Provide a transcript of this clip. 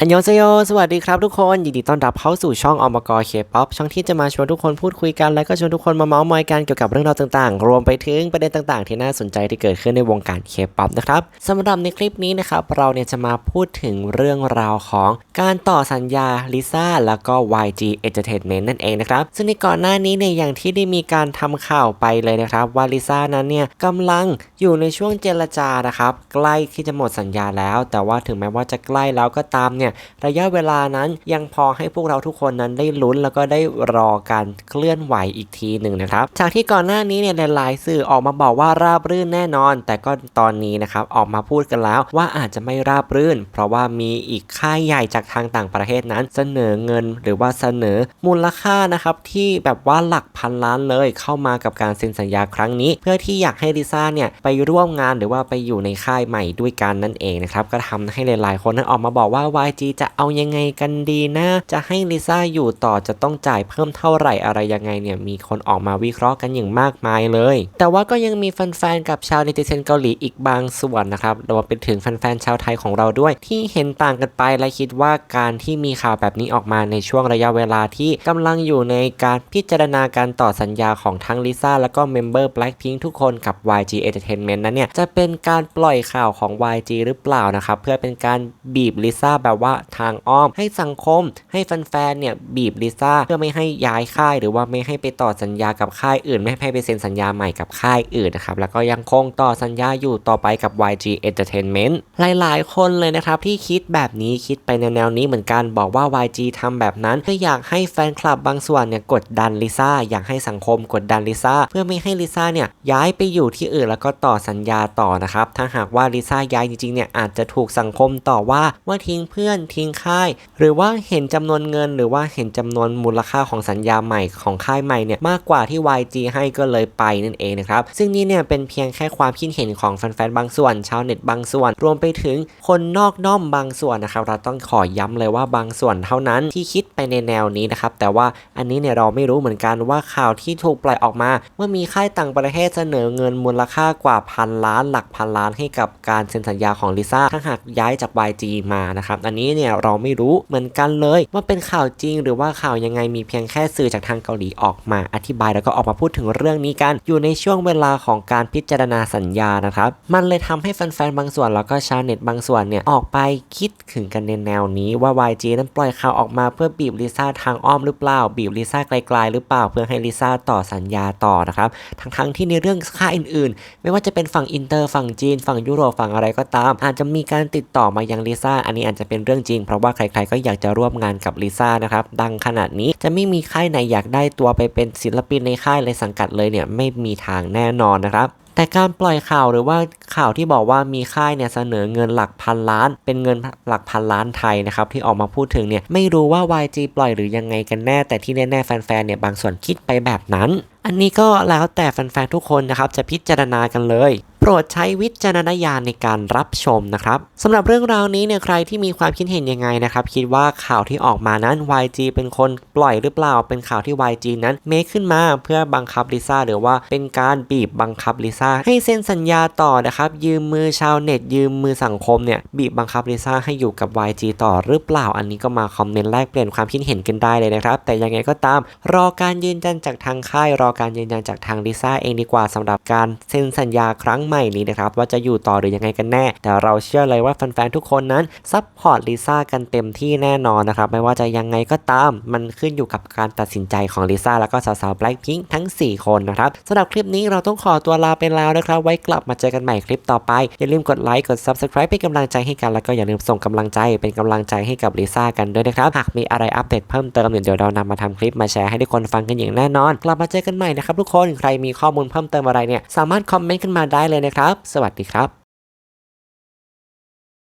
อันยองเซโย สวัสดีครับทุกคน ยินดีต้อนรับเข้าสู่ช่องอมกเคป๊อปช่องที่จะมาชวนทุกคนพูดคุยกัน และก็ชวนทุกคนมาเมาส์มอยกันเกี่ยวกับเรื่องราวต่างๆ รวมไปถึงประเด็นต่างๆ ที่น่าสนใจที่เกิดขึ้นในวงการเคป๊อปนะครับสำหรับในคลิปนี้นะครับ เราเนี่ยจะมาพูดถึงเรื่องราวของการต่อสัญญาลิซ่าแล้วก็ YG Entertainment นั่นเองนะครับ ซึ่งในก่อนหน้านี้เนี่ยอย่างที่ได้มีการทำข่าวไปเลยนะครับว่าลิซ่านั้นเนี่ยกำลังอยู่ในช่วงเจรจานะครับใกล้ที่จะหมดสัญญาแล้ว แต่ว่าถึงแม้ว่าจะใกล้แล้วก็ตามเนี่ยระยะเวลานั้นยังพอให้พวกเราทุกคนนั้นได้ลุ้นแล้วก็ได้รอการเคลื่อนไหวอีกทีหนึ่งนะครับจากที่ก่อนหน้านี้เนี่ยหลายๆสื่อออกมาบอกว่าราบรื่นแน่นอน แต่ก็ตอนนี้นะครับออกมาพูดกันแล้วว่าอาจจะไม่ราบรื่น เพราะว่ามีอีกค่ายใหญ่จากทางต่างประเทศนั้น เสนอเงินหรือว่าเสนอมูลค่านะครับที่แบบว่าหลักพันล้านเลยเข้ามากับการเซ็นสัญญาครั้งนี้ เพื่อที่อยากให้ลิซ่าเนี่ยไปร่วมงานหรือว่าไปอยู่ในค่ายใหม่ด้วยกันนั่นเองนะครับก็ทำให้หลายๆ คนนั้นออกมาบอกว่า YG จะเอายังไงกันดีนะ จะให้ลิซ่าอยู่ต่อจะต้องจ่ายเพิ่มเท่าไหร่อะไรยังไงเนี่ยมีคนออกมาวิเคราะห์กันอย่างมากมายเลย แต่ว่าก็ยังมีแฟนๆกับชาวเนติเซนเกาหลีอีกบางส่วนนะครับรวมไปถึงแฟนๆชาวไทยของเราด้วย ที่เห็นต่างกันไปและคิดว่าการที่มีข่าวแบบนี้ออกมาในช่วงระยะเวลาที่กำลังอยู่ในการพิจารณาการต่อสัญญาของทั้งลิซ่าแล้วก็เมมเบอร์ Blackpink ทุกคนกับ YG Entertainment นั้นเนี่ยจะเป็นการปล่อยข่าวของ YG หรือเปล่านะครับเพื่อเป็นการบีบลิซ่าแบบว่าทางอ้อมให้สังคมให้แฟนๆเนี่ยบีบลิซ่าเพื่อไม่ให้ย้ายค่าย หรือว่าไม่ให้ไปต่อสัญญากับค่ายอื่น ไม่ให้ไปเซ็นสัญญาใหม่กับค่ายอื่นนะครับแล้วก็ยังคงต่อสัญญาอยู่ต่อไปกับ YG Entertainment หลายๆ คนเลยนะครับที่คิดแบบนี้คิดไปในแนวนี้เหมือนกันบอกว่า YG ทำแบบนั้นเพื่ออยากให้แฟนคลับบางส่วนเนี่ยกดดันลิซ่าอยากให้สังคมกดดันลิซ่าเพื่อไม่ให้ลิซ่าเนี่ยย้ายไปอยู่ที่อื่นแล้วก็ต่อสัญญาต่อนะครับถ้าหากว่าลิซ่าย้ายจริงๆเนี่ยอาจจะถูกสังคมต่อว่าว่าทิ้งเพื่อนทิ้งค่าย หรือว่าเห็นจำนวนเงิน หรือว่าเห็นจำนวนมูลค่าของสัญญาใหม่ของค่ายใหม่เนี่ยมากกว่าที่ YG ให้ก็เลยไปนั่นเองนะครับ ซึ่งนี่เนี่ยเป็นเพียงแค่ความคิดเห็นของแฟนๆบางส่วน ชาวเน็ตบางส่วน รวมไปถึงคนนอกด้อมบางส่วนนะครับ เราต้องขอย้ำเลยว่าบางส่วนเท่านั้นที่คิดไปในแนวนี้นะครับ แต่ว่าอันนี้เนี่ยเราไม่รู้เหมือนกันว่าข่าวที่ถูกปล่อยออกมาเมื่อมีค่ายต่างประเทศเสนอเงินมูลค่ากว่าพันล้านหลักพันล้านให้กับการเซ็นสัญญาของลิซ่าถ้าหากย้ายจาก YG มานะครับ อันนี้เนี่ยเราไม่รู้เหมือนกันเลยว่าเป็นข่าวจริง หรือว่าข่าวยังไงมีเพียงแค่สื่อจากทางเกาหลีออกมาอธิบายแล้วก็ออกมาพูดถึงเรื่องนี้กัน อยู่ในช่วงเวลาของการพิจารณาสัญญานะครับ มันเลยทำให้แฟนๆบางส่วนแล้วก็ชาวเน็ตบางส่วนเนี่ยออกไปคิดถึงกันในแนวนี้ว่า YG นั้นปล่อยข่าวออกมาเพื่อบีบลิซ่าทางอ้อมหรือเปล่า บีบลิซ่าไกลๆหรือเปล่าเพื่อให้ลิซ่าต่อสัญญาต่อนะครับทั้งๆที่ในเรื่องค่าอื่น ๆ ไม่ว่าจะเป็นฝั่งอินเตอร์ฝั่งจีน ฝั่งยุโรปฝั่งอะไรก็ตาม อาจจะมีการติดต่อมายังลิซ่าอันนี้อาจจะเป็นเรื่องจริง เพราะว่าใครๆก็อยากจะร่วมงานกับลิซ่านะครับ ดังขนาดนี้จะไม่มีค่ายไหนอยากได้ตัวไปเป็นศิลปินในค่ายเลยสังกัดเลยเนี่ยไม่มีทางแน่นอนนะครับแต่การปล่อยข่าวหรือว่าข่าวที่บอกว่ามีค่ายเนี่ยเสนอเงินหลักพันล้าน เป็นเงินหลักพันล้านไทยนะครับที่ออกมาพูดถึงเนี่ยไม่รู้ว่า YG ปล่อยหรือยังไงกันแน่ แต่ที่แน่ๆแฟนๆเนี่ยบางส่วนคิดไปแบบนั้น อันนี้ก็แล้วแต่แฟนๆทุกคนนะครับจะพิจารณากันเลย รดใช้วิจารณญาณในการรับชมนะครับสำหรับเรื่องราวนี้เนี่ยใครที่มีความคิดเห็นยังไงนะครับ คิดว่าข่าวที่ออกมานั้น YG เป็นคนปล่อยหรือเปล่า เป็นข่าวที่ YG นั้นเมคขึ้นมาเพื่อบังคับลิซ่าหรือว่าเป็นการบีบบังคับลิซ่าให้เซ็นสัญญาต่อนะครับ ยืมมือชาวเน็ต ยืมมือสังคมเนี่ยบีบบังคับลิซ่าให้อยู่กับ YG ต่อหรือเปล่า อันนี้ก็มาคอมเมนต์แลกเปลี่ยนความคิดเห็นกันได้เลยนะครับ แต่ยังไงก็ตามรอการยืนยันจากทางค่าย รอการยืนยันจากทางลิซ่าเองดีกว่าสำหรับการเซ็นสัญญาครั้งใหม่นี้นะครับว่าจะอยู่ต่อหรือยังไงกันแน่ แต่เราเชื่อเลยว่าแฟนๆทุกคนนั้นซัพพอร์ตลิซ่ากันเต็มที่แน่นอนนะครับไม่ว่าจะยังไงก็ตาม มันขึ้นอยู่กับการตัดสินใจของลิซ่าแล้วก็สาวๆ Blackpink ทั้ง 4 คนนะครับสำหรับคลิปนี้เราต้องขอตัวลาไปแล้วนะครับ ไว้กลับมาเจอกันใหม่คลิปต่อไป อย่าลืมกดไลค์กด Subscribe เป็นกำลังใจให้กันแล้วก็อย่าลืมส่งกำลังใจเป็นกำลังใจให้กับลิซ่ากันด้วยนะครับหากมีอะไรอัปเดตเพิ่มเติมเดี๋ยวเรานำมาทำคลิปมาแชร์ให้ทุกคนฟังกันอย่างแน่นอน กลับมาเจอกันใหม่นะครับทุกคนใครมีข้อมูลเพิ่มเติมอะไรเนี่ยสามารถคอมเมนต์ขึ้นมาได้เลยนะครับ สวัสดีครับ